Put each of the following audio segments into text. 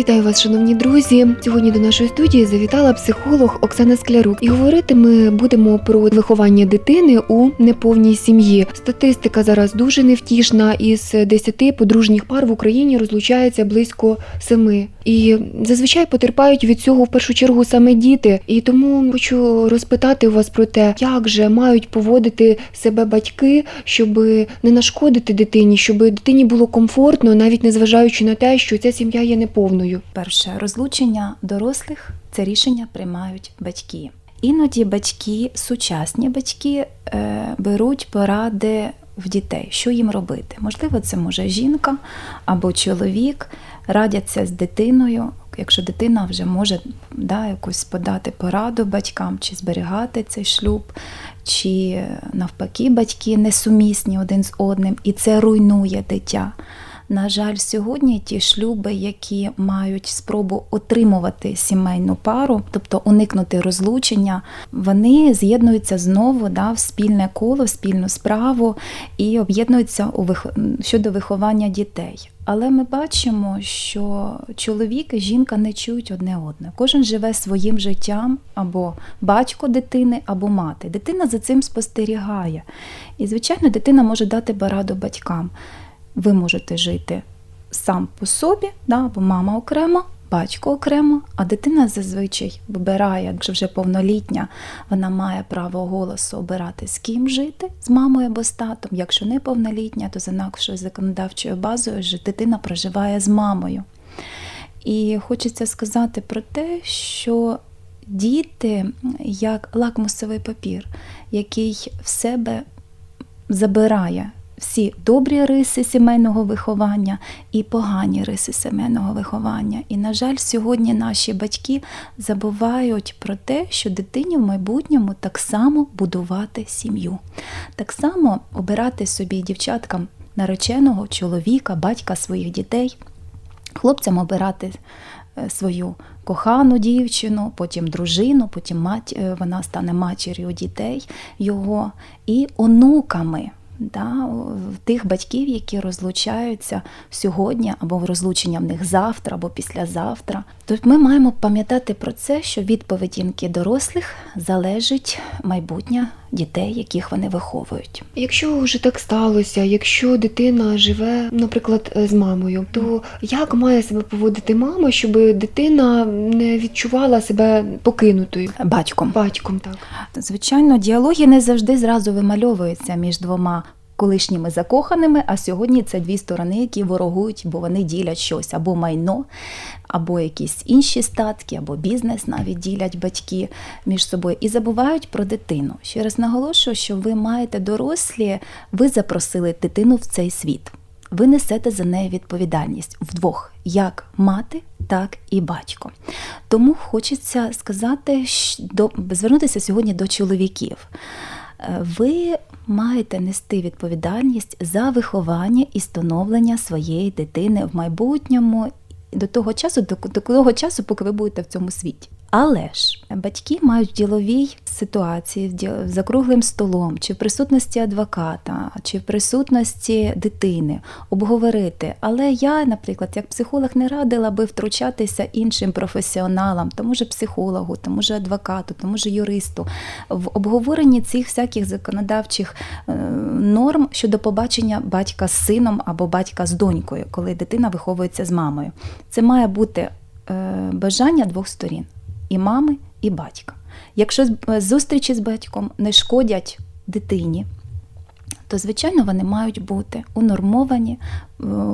Вітаю вас, шановні друзі. Сьогодні до нашої студії завітала психолог Оксана Склярук. І говорити ми будемо про виховання дитини у неповній сім'ї. Статистика зараз дуже невтішна. Із 10 подружніх пар в Україні розлучається близько семи. І зазвичай потерпають від цього в першу чергу саме діти. І тому хочу розпитати у вас про те, як же мають поводити себе батьки, щоб не нашкодити дитині, щоб дитині було комфортно, навіть незважаючи на те, що ця сім'я є неповною. Перше розлучення дорослих це рішення приймають батьки. Іноді батьки, сучасні батьки, е, беруть поради в дітей, що їм робити. Можливо, це може жінка або чоловік, радяться з дитиною. Якщо дитина вже може да, якусь подати пораду батькам, чи зберігати цей шлюб, чи навпаки батьки несумісні один з одним, і це руйнує дитя. На жаль, сьогодні ті шлюби, які мають спробу отримувати сімейну пару, тобто уникнути розлучення, вони з'єднуються знову да, в спільне коло, в спільну справу і об'єднуються у вих- щодо виховання дітей. Але ми бачимо, що чоловік і жінка не чують одне одне. Кожен живе своїм життям або батько дитини, або мати. Дитина за цим спостерігає. І, звичайно, дитина може дати пораду батькам. Ви можете жити сам по собі, да, або мама окремо, батько окремо, а дитина зазвичай вибирає, якщо вже повнолітня, вона має право голосу обирати з ким жити, з мамою або з татом. Якщо не повнолітня, то за нашою законодавчою базою дитина проживає з мамою. І хочеться сказати про те, що діти як лакмусовий папір, який в себе забирає всі добрі риси сімейного виховання і погані риси сімейного виховання. І, на жаль, сьогодні наші батьки забувають про те, що дитині в майбутньому так само будувати сім'ю, так само обирати собі дівчаткам нареченого чоловіка, батька своїх дітей, хлопцям обирати е, свою кохану дівчину, потім дружину, потім мать, е, вона стане матір'ю дітей його і онуками. Да, тих батьків, які розлучаються сьогодні, або розлучення в них завтра, або післязавтра. Тобто ми маємо пам'ятати про це, що від поведінки дорослих залежить майбутнє дітей, яких вони виховують. Якщо вже так сталося, якщо дитина живе, наприклад, з мамою, то як має себе поводити мама, щоб дитина не відчувала себе покинутою Батьком. батьком? Так Звичайно, діалоги не завжди зразу вимальовуються між двома колишніми закоханими, а сьогодні це дві сторони, які ворогують, бо вони ділять щось або майно, або якісь інші статки, або бізнес навіть ділять батьки між собою і забувають про дитину. Ще раз наголошую, що ви маєте дорослі, ви запросили дитину в цей світ. Ви несете за неї відповідальність вдвох, як мати, так і батько. Тому хочеться сказати, щ- до, звернутися сьогодні до чоловіків. Ви маєте нести відповідальність за виховання і становлення своєї дитини в майбутньому до того часу, до того часу, поки ви будете в цьому світі. Але ж батьки мають діловій ситуації за круглим столом, чи в присутності адвоката, чи в присутності дитини обговорити. Але я, наприклад, як психолог, не радила би втручатися іншим професіоналам, тому же психологу, тому же адвокату, тому же юристу в обговоренні цих всяких законодавчих е, норм щодо побачення батька з сином або батька з донькою, коли дитина виховується з мамою. Це має бути е, бажання двох сторін і мами, і батька. Якщо е, зустрічі з батьком не шкодять дитині, то звичайно вони мають бути унормовані,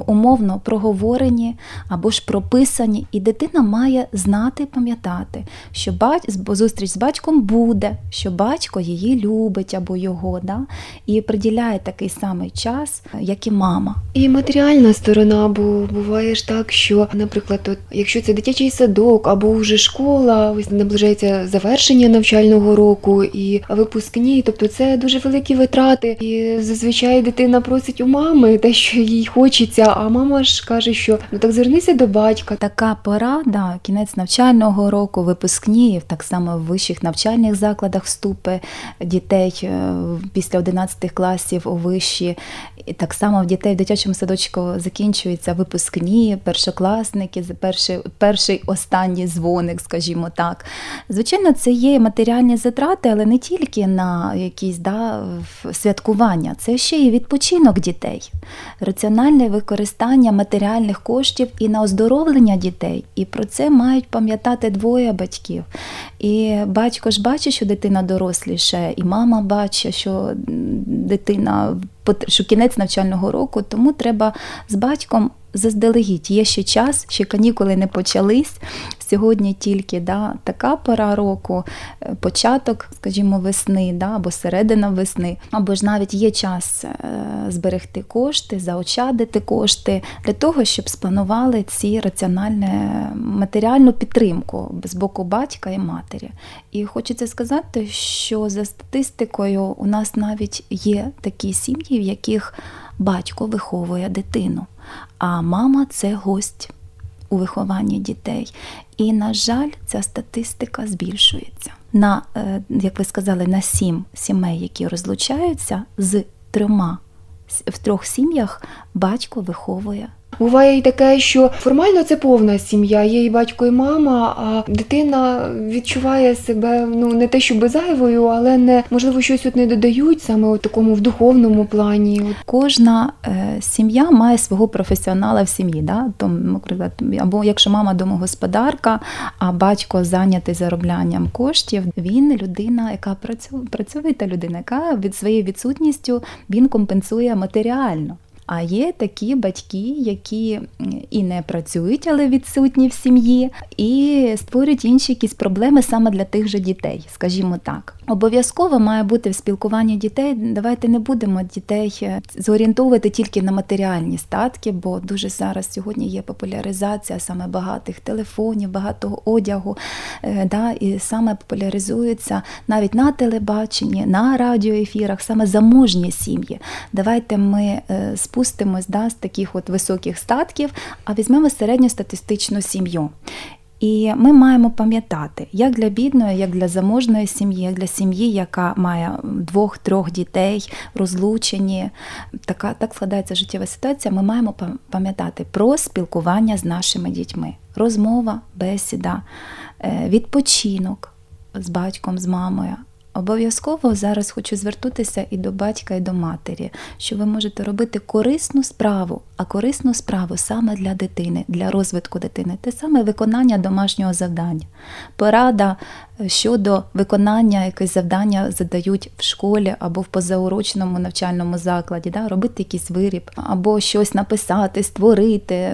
умовно проговорені або ж прописані, і дитина має знати, пам'ятати, що бать... зустріч з батьком буде, що батько її любить або його, да? і приділяє такий самий час, е, як і мама. і матеріальна сторона, бо буває ж так, що, наприклад, от, якщо це дитячий садок або вже школа, ось наближається завершення навчального року і випускні, тобто це дуже великі витрати. І зазвичай дитина просить у мами те, що їй хочеться. Хочеться, а мама ж каже, що ну так звернися до батька. Така порада, кінець навчального року, випускні, так само в вищих навчальних закладах вступи дітей е, після 11 класів у вищі. І так само в дітей в дитячому садочку закінчуються випускні, першокласники, перший, перший останній дзвоник, скажімо так. Звичайно, це є матеріальні затрати, але не тільки на якісь да, святкування, це ще і відпочинок дітей, раціональне використання матеріальних коштів і на оздоровлення дітей. І про це мають пам'ятати двоє батьків. І батько ж бачить, що дитина доросліше, і мама бачить, що дитина що кінець навчального року, тому треба з батьком заздалегідь. Є ще час, ще канікули не почались. Сьогодні тільки да, така пора року, е, початок, скажімо, весни, да, або середина весни, або ж навіть є час е, зберегти кошти, заощадити кошти для того, щоб спланували ці раціональну матеріальну підтримку з боку батька і матері. І хочеться сказати, що за статистикою у нас навіть є такі сім'ї, в яких батько виховує дитину, а мама це гость у вихованні дітей. І, на жаль, ця статистика збільшується. На, е, як ви сказали, на сім сімей, які розлучаються, з трьома в трьох сім'ях батько виховує Буває і таке, що формально це повна сім'я, є і батько, і мама, а дитина відчуває себе ну не те, щоб зайвою, але не можливо щось от не додають саме у такому в духовному плані. Кожна е, сім'я має свого професіонала в сім'ї. Да? Тому, або якщо мама домогосподарка, а батько зайнятий зароблянням коштів, він людина, яка працює, працьовита людина, яка від своєю відсутністю він компенсує матеріально. А є такі батьки, які і не працюють, але відсутні в сім'ї, і створюють інші якісь проблеми саме для тих же дітей, скажімо так. Обов'язково має бути в спілкуванні дітей. Давайте не будемо дітей е, зорієнтовувати тільки на матеріальні статки, бо дуже зараз сьогодні є популяризація саме багатих телефонів, багатого одягу. е, Да, і саме популяризується навіть на телебаченні, на радіоефірах, саме заможні сім'ї. Давайте ми е, спустимось да, з таких от високих статків, а візьмемо середньостатистичну сім'ю. І ми маємо пам'ятати, як для бідної, як для заможної сім'ї, як для сім'ї, яка має двох-трьох дітей, розлучені, така так складається життєва ситуація. Ми маємо пам'ятати про спілкування з нашими дітьми, розмова, бесіда, е, відпочинок з батьком, з мамою. Обов'язково зараз хочу звернутися і до батька, і до матері, що ви можете робити корисну справу, а корисну справу саме для дитини, для розвитку дитини, те саме виконання домашнього завдання. Порада щодо виконання якесь завдання задають в школі або в позаурочному навчальному закладі, да, робити якийсь виріб, або щось написати, створити.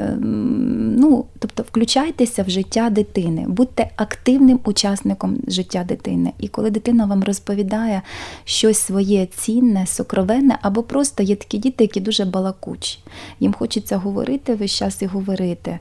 Ну, тобто включайтеся в життя дитини, будьте активним учасником життя дитини. І коли дитина вам розповідає щось своє цінне, сокровенне, або просто є такі діти, які дуже балакучі. Їм хочеться говорити весь час і говорити.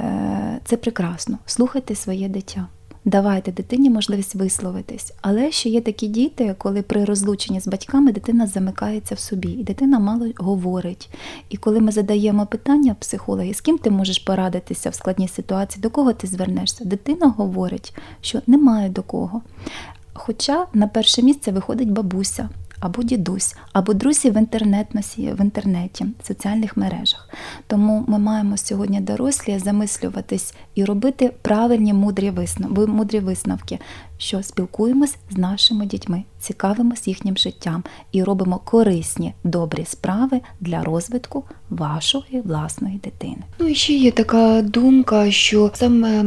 Е, Це прекрасно. Слухайте своє дитя. Давайте дитині можливість висловитись. Але ще є такі діти, коли при розлученні з батьками дитина замикається в собі, і дитина мало говорить. І коли ми задаємо питання психологи, з ким ти можеш порадитися в складній ситуації, до кого ти звернешся, дитина говорить, що немає до кого. Хоча на перше місце виходить бабуся. Або дідусь, або друзі в інтернет-носі, в інтернеті, в соціальних мережах. Тому ми маємо сьогодні дорослі замислюватись і робити правильні мудрі висновки, мудрі висновки, що спілкуємось з нашими дітьми, цікавимось їхнім життям і робимо корисні добрі справи для розвитку вашої власної дитини. Ну і ще є така думка, що саме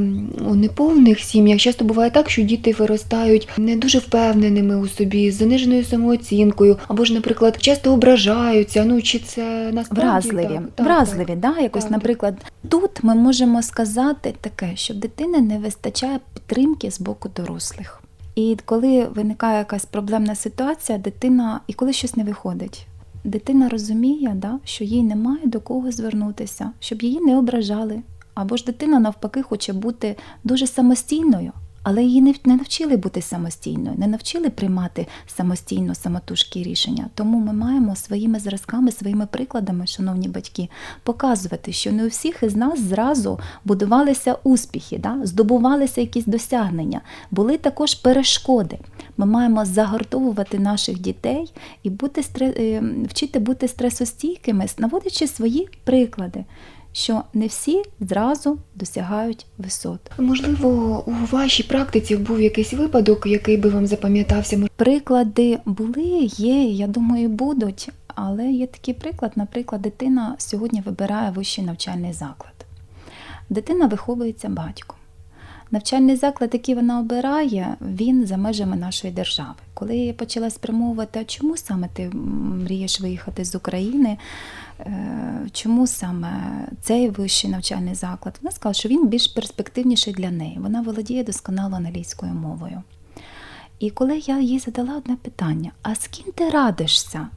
у неповних сім'ях часто буває так, що діти виростають не дуже впевненими у собі, з заниженою самооцінкою, або ж, наприклад, часто ображаються. Ну чи це насправді Вразливі, так? Так, вразливі, так. Да? якось, Так. наприклад, тут ми можемо сказати таке, що в дитини не вистачає підтримки з боку дорослих. І коли виникає якась проблемна ситуація, дитина, і коли щось не виходить, дитина розуміє, да, що їй немає до кого звернутися, щоб її не ображали. Або ж дитина навпаки хоче бути дуже самостійною, але її не, навчили бути самостійною, не навчили приймати самостійно самотужкі рішення. Тому ми маємо своїми зразками, своїми прикладами, шановні батьки, показувати, що не у всіх із нас зразу будувалися успіхи, да? здобувалися якісь досягнення, були також перешкоди. Ми маємо загортовувати наших дітей і бути стре- е, вчити бути стресостійкими, наводячи свої приклади, що не всі зразу досягають висот. Можливо, у вашій практиці був якийсь випадок, який би вам запам'ятався. Приклади були, є, я думаю, будуть. Але є такий приклад, наприклад, дитина сьогодні вибирає вищий навчальний заклад. Дитина виховується батьком. Навчальний заклад, який вона обирає, він за межами нашої держави. Коли я почала спрямовувати, а чому саме ти мрієш виїхати з України, е, чому саме цей вищий навчальний заклад? Вона сказала, що він більш перспективніший для неї. Вона володіє досконало англійською мовою. І коли я їй задала одне питання: а з ким ти радишся,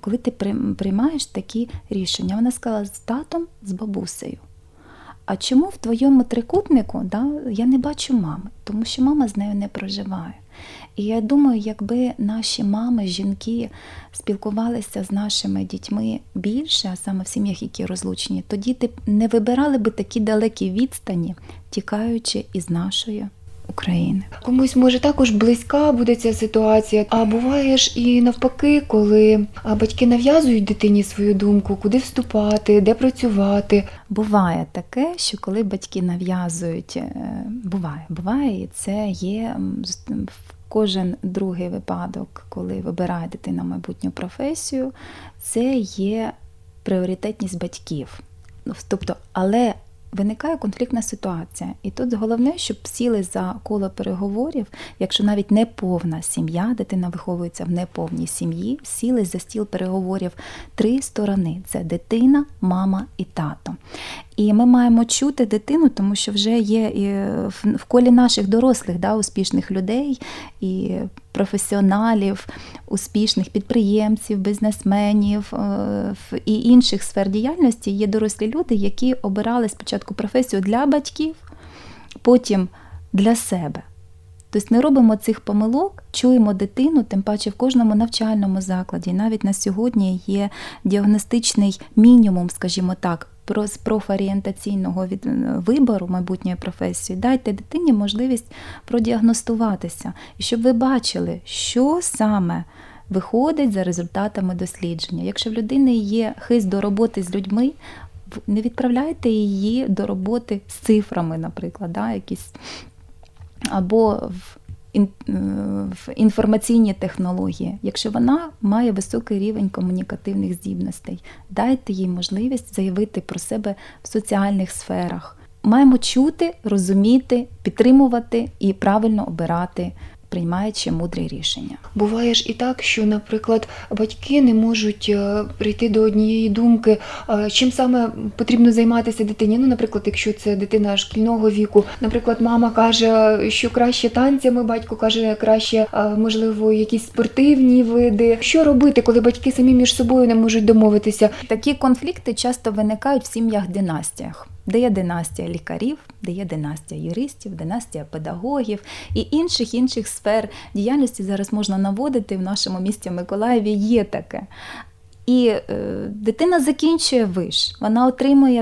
коли ти приймаєш такі рішення? Вона сказала з татом, з бабусею. А чому в твоєму трикутнику да, я не бачу мами? Тому що мама з нею не проживає. І я думаю, якби наші мами, жінки спілкувалися з нашими дітьми більше, а саме в сім'ях, які розлучені, то діти не вибирали би такі далекі відстані, тікаючи із нашої України. Комусь може також близька буде ця ситуація. А буває ж і навпаки, коли батьки нав'язують дитині свою думку, куди вступати, де працювати. Буває таке, що коли батьки нав'язують, е, буває, буває, і це є кожен другий випадок, коли вибирає дитина майбутню професію, це є пріоритетність батьків. Ну, Тобто, але виникає конфліктна ситуація. І тут головне, щоб сіли за коло переговорів, якщо навіть не повна сім'я, дитина виховується в неповній сім'ї, сіли за стіл переговорів три сторони: це дитина, мама і тато. І ми маємо чути дитину, тому що вже є і в колі наших дорослих, да, успішних людей і професіоналів, успішних підприємців, бізнесменів е, і інших сфер діяльності є дорослі люди, які обирали спочатку професію для батьків, потім для себе. Тобто не робимо цих помилок, чуємо дитину, тим паче в кожному навчальному закладі. Навіть на сьогодні є діагностичний мінімум, скажімо так, з профорієнтаційного від, е, вибору майбутньої професії. Дайте дитині можливість продіагностуватися, і щоб ви бачили, що саме виходить за результатами дослідження. Якщо в людини є хист до роботи з людьми, не відправляйте її до роботи з цифрами, наприклад, да, якісь або в, інформаційні технології. Якщо вона має високий рівень комунікативних здібностей, дайте їй можливість заявити про себе в соціальних сферах. Маємо чути, розуміти, підтримувати і правильно обирати, приймаючи мудрі рішення. Буває ж і так, що, наприклад, батьки не можуть е, прийти до однієї думки, е, чим саме потрібно займатися дитині. Ну, наприклад, якщо це дитина шкільного віку, наприклад, мама каже, що краще танцями, батько каже, краще, е, можливо, якісь спортивні види. Що робити, коли батьки самі між собою не можуть домовитися? Такі конфлікти часто виникають в сім'ях-династіях, де є династія лікарів, де є династія юристів, династія педагогів і інших інших сфер діяльності зараз можна наводити в нашому місті Миколаєві. Є таке. І е, дитина закінчує виш, вона отримує,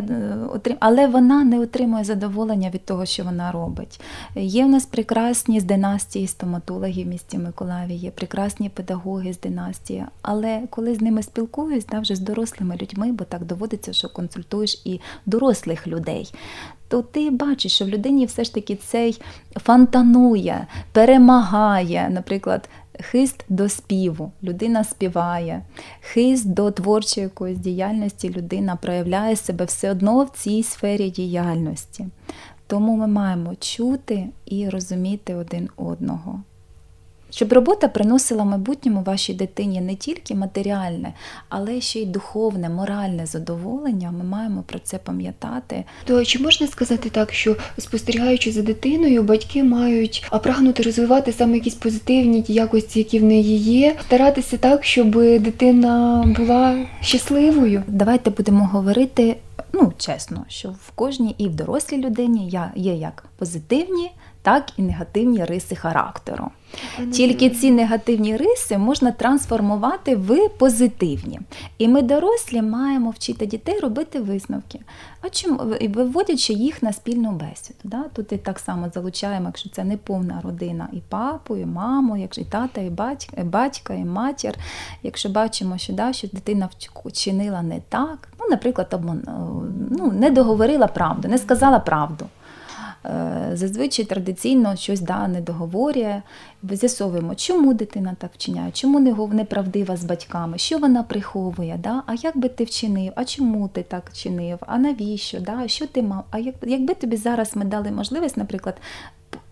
е, але вона не отримує задоволення від того, що вона робить. Є в нас прекрасні з династії стоматологів в місті Миколаєві, є прекрасні педагоги з династії, але коли з ними спілкуюсь, да, вже з дорослими людьми, бо так доводиться, що консультуєш і дорослих людей. То ти бачиш, що в людині все ж таки цей фонтанує, перемагає, наприклад, хист до співу, людина співає, хист до творчої якоїсь діяльності, людина проявляє себе все одно в цій сфері діяльності. Тому ми маємо чути і розуміти один одного. Щоб робота приносила майбутньому вашій дитині не тільки матеріальне, але ще й духовне, моральне задоволення, ми маємо про це пам'ятати. То чи можна сказати так, що спостерігаючи за дитиною, батьки мають прагнути розвивати саме якісь позитивні якості, які в неї є, старатися так, щоб дитина була щасливою? Давайте будемо говорити ну, чесно, що в кожній і в дорослій людині я- є як позитивні, так і негативні риси характеру. Тільки ці негативні риси можна трансформувати в позитивні. І ми, дорослі, маємо вчити дітей робити висновки. А І виводячи їх на спільну бесіду? Да? Тут і так само залучаємо, якщо це не повна родина, і папу, і маму, якщо і тата, і батька, і батька, і матір. Якщо бачимо, що, да, що дитина вч- вчинила не так, ну, наприклад, ну, не договорила правду, не сказала правду. Е, Зазвичай традиційно щось да, не договорює. З'ясовуємо, чому дитина так вчиняє, чому неправдива з батьками, що вона приховує, да? а як би ти вчинив, а чому ти так вчинив, а навіщо, да? що ти мав? А як, якби тобі зараз ми дали можливість, наприклад,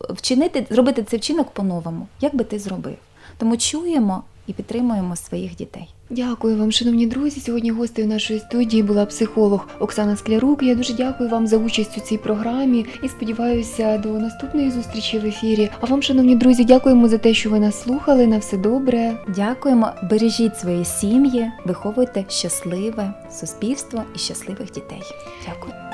вчинити, зробити цей вчинок по-новому, як би ти зробив? Тому чуємо і підтримуємо своїх дітей. Дякую вам, шановні друзі. Сьогодні гостею нашої студії була психолог Оксана Склярук. Я дуже дякую вам за участь у цій програмі і сподіваюся до наступної зустрічі в ефірі. А вам, шановні друзі, дякуємо за те, що ви нас слухали. На все добре. Дякуємо, бережіть свої сім'ї, виховуйте щасливе суспільство і щасливих дітей. Дякую.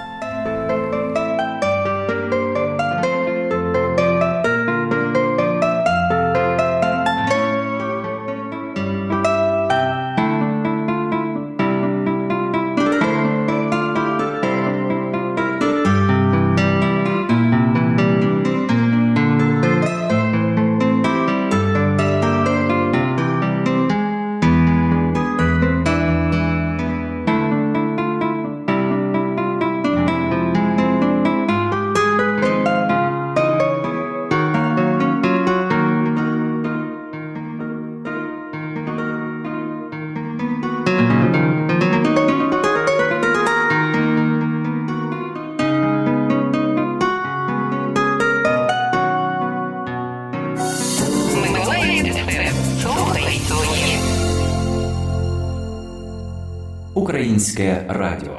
Українське радіо.